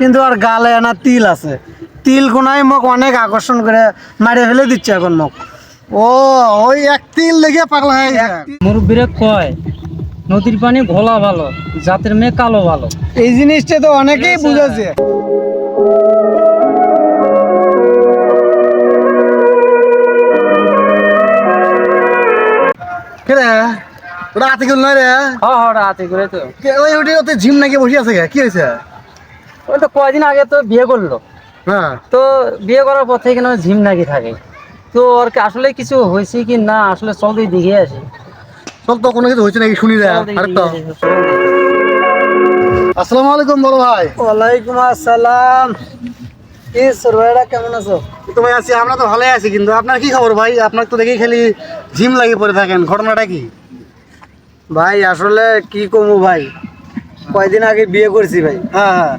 কিন্তু আর গালে না তিল আছে। তিল কোনায় মোক অনেক আকর্ষণ করে মারে ফেলে দিচ্ছে এখন মোক। ও ওই এক তিল লেগে পাগলা হয়ে মুরব্বীরা কয় নদীর পানি ঘোলা ভালো জাতের মেয়ে কালো ভালো। এই জিনিসটা তো অনেকেই বুঝেছে। কে রে? ওটা রে? হ হ রাতে করে তো ওই ওটি ওতে জিম নাকি বসে আছে কে? কি হয়েছে? ওই তো কয়দিন আগে তো বিয়ে করল। হ্যাঁ। তো বিয়ে করার পর থেকে না ঝিম নাকি থাকে। তো ওর কি আসলে কিছু হয়েছে কি না আসলে চল তুই দেখে আসি। চল তো কোনো কিছু হয়েছে নাকি শুনি রে চল দেখি আরেকটা। দেখে আসি, চল দেখি। আসসালামু আলাইকুম বড় ভাই। ওয়ালাইকুম আসসালাম। কি সরভাইরা কেমন আছো? তো ভাই আছি আমরা তো ভালোই আছি কিন্তু। আপনার কি খবর ভাই? আপনার তো দেখি খালি জিম লাগিয়ে পড়ে থাকেন ঘটনাটা কি? ভাই আসলে কি কমু ভাই? কয়দিন আগে বিয়ে করছি ভাই। হ্যাঁ হ্যাঁ।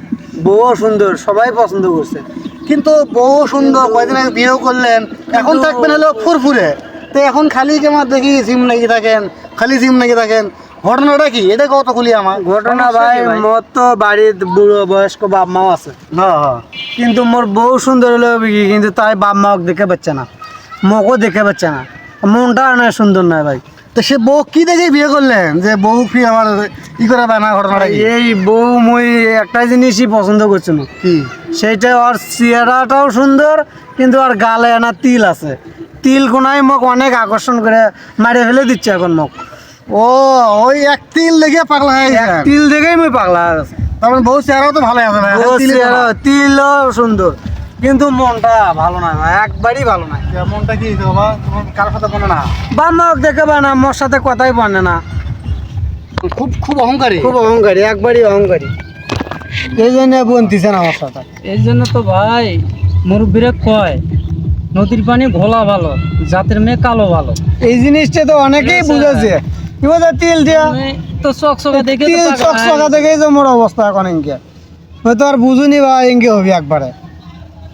বউ সুন্দর সবাই পছন্দ করছে। কিন্তু বহু সুন্দর কয়দিন আগে বিয়েও করলেন এখন থাকবেন হলো ফুরফুরে। তো এখন খালি কেমন দেখি জিম লাগিয়ে থাকেন খালি জিম লাগিয়ে থাকেন। ঘটনাটা কি? এটা কত খুলি আমার? ঘটনা ভাই মোর তো বাড়ির বুড়ো বয়স্ক বাপ মাও আছে। কিন্তু মোর বউ সুন্দর হলো কিন্তু তাই বাপ মাও দেখে পাচ্ছে না। মোকও দেখে পাচ্ছে না। মনটা না সুন্দর নয় ভাই। তো সে বউ কি দেখে বিয়ে করলেন? যে বউ ফি আমার ই করে পায় না ঘটনাটা এই বউ মই একটা জিনিসই পছন্দ করছি না কি? সেইটা ওর চেহারাটাও সুন্দর কিন্তু আর গালে না তিল আছে। তিল কোনায় মোক অনেক আকর্ষণ করে মারে ফেলে দিচ্ছে এখন মোক। ও ওই এক তিল লেগে পাগলা হয়ে গেছে। তিল দেখেই মই পাগলা হয়ে গেছি। তার মানে বউ চেহারাও তো ভালো আছে তিলও সুন্দর। কিন্তু মনটা ভালো নয় ভাই একবারই ভালো ভালো। মনটা কি বাবা? তোমার কার সাথে বলে না? বাম্মাক দেখে বা না মোর সাথে কথাই বলে না। খুব খুব অহংকারী। খুব অহংকারী একবারই অহংকারী। এই জন্য বনতিছে না আমার সাথে। এই জন্য তো ভাই মুরব্বীরা কয় নদীর পানি ঘোলা ভালো জাতের মেয়ে কালো ভালো। এই জিনিসটা তো অনেকেই বুঝেছে। কি বলছে তিল দিয়া? তো চক চকা দেখে তো তিল চকচকা দেখেই তো মোর অবস্থা এখন ইনকে হয়তো আর বুঝুনি বা ইনকে হবি একবারে।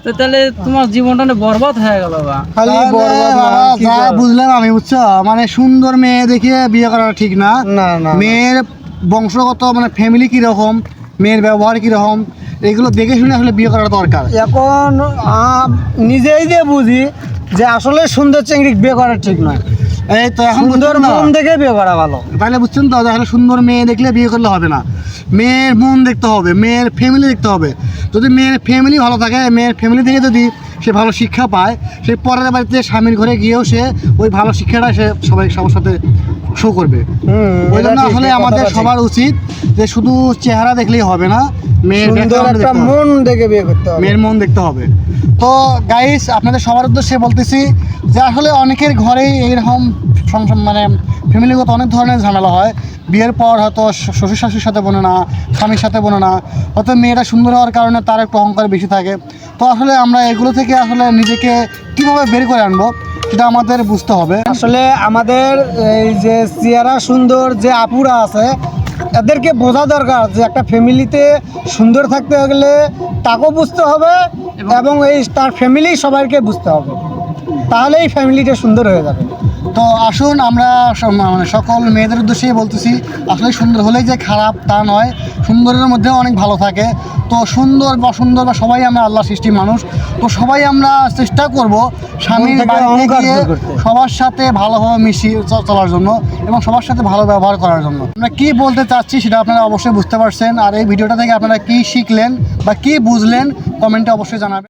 তো তাহলে তোমার জীবনটা বরবাদ হয়ে গেল বা খালি বরবাদ না? বুঝলাম আমি বুঝছ? মানে সুন্দর মেয়ে দেখে বিয়ে করা ঠিক না। না না মেয়ের বংশগত মানে ফ্যামিলি কীরকম মেয়ের ব্যবহার কীরকম এগুলো দেখে শুনে আসলে বিয়ে করার দরকার। এখন নিজেই যে বুঝি যে আসলে সুন্দর চিংড়ি বিয়ে করা ঠিক নয়। এই তো এখন সুন্দর মন দেখে বিয়ে করা ভালো। তাহলে বুঝছেন তো তাহলে সুন্দর মেয়ে দেখলে বিয়ে করলে হবে না। মেয়ের মন দেখতে হবে মেয়ের ফ্যামিলি দেখতে হবে। যদি মেয়ের ফ্যামিলি ভালো থাকে মেয়ের ফ্যামিলি থেকে যদি সে ভালো শিক্ষা পায় সে পরের বাড়িতে স্বামীর ঘরে গিয়েও সে ওই ভালো শিক্ষাটা সে সবাই সবার সাথে শো করবে। ওই জন্য আসলে আমাদের সবার উচিত যে শুধু চেহারা দেখলেই হবে না সুন্দর একটা মন দেখে বিয়ে করতে হবে। মেয়ের মন দেখতে হবে। তো গাইস আপনাদের সবার উদ্দেশ্যে বলতেছি যে আসলে অনেকের ঘরেই এইরকম সংসার মানে ফ্যামিলিগত অনেক ধরনের ঝামেলা হয়। বিয়ের পর হয়তো শ্বশুর শাশুর সাথে বনে না স্বামীর সাথে বনে না হয়তো মেয়েটা সুন্দর হওয়ার কারণে তার একটু অহংকার বেশি থাকে। তো আসলে আমরা এগুলো থেকে আসলে নিজেকে কীভাবে বের করে আনব সেটা আমাদের বুঝতে হবে। আসলে আমাদের এই যে চেহারা সুন্দর যে আপুরা আছে এদেরকে বোঝা দরকার যে একটা ফ্যামিলিতে সুন্দর থাকতে গেলে তাকেও বুঝতে হবে এবং এই তার ফ্যামিলি সবাইকে বুঝতে হবে। তাহলেই ফ্যামিলিটা সুন্দর হয়ে যাবে। তো আসুন আমরা মানে সকল মেয়েদের উদ্দেশ্যেই বলতেছি আসলে সুন্দর হলেই যে খারাপ তা নয় সুন্দরের মধ্যে অনেক ভালো থাকে। তো সুন্দর বা সুন্দর বা সবাই আমরা আল্লাহ সৃষ্টি মানুষ। তো সবাই আমরা চেষ্টা করব স্বামীর বাড়িতে গিয়ে সবার সাথে ভালোভাবে মিশি চলার জন্য এবং সবার সাথে ভালো ব্যবহার করার জন্য। আমরা কি বলতে চাচ্ছি সেটা আপনারা অবশ্যই বুঝতে পারছেন। আর এই ভিডিওটা থেকে আপনারা কি শিখলেন বা কি বুঝলেন কমেন্টে অবশ্যই জানাবেন।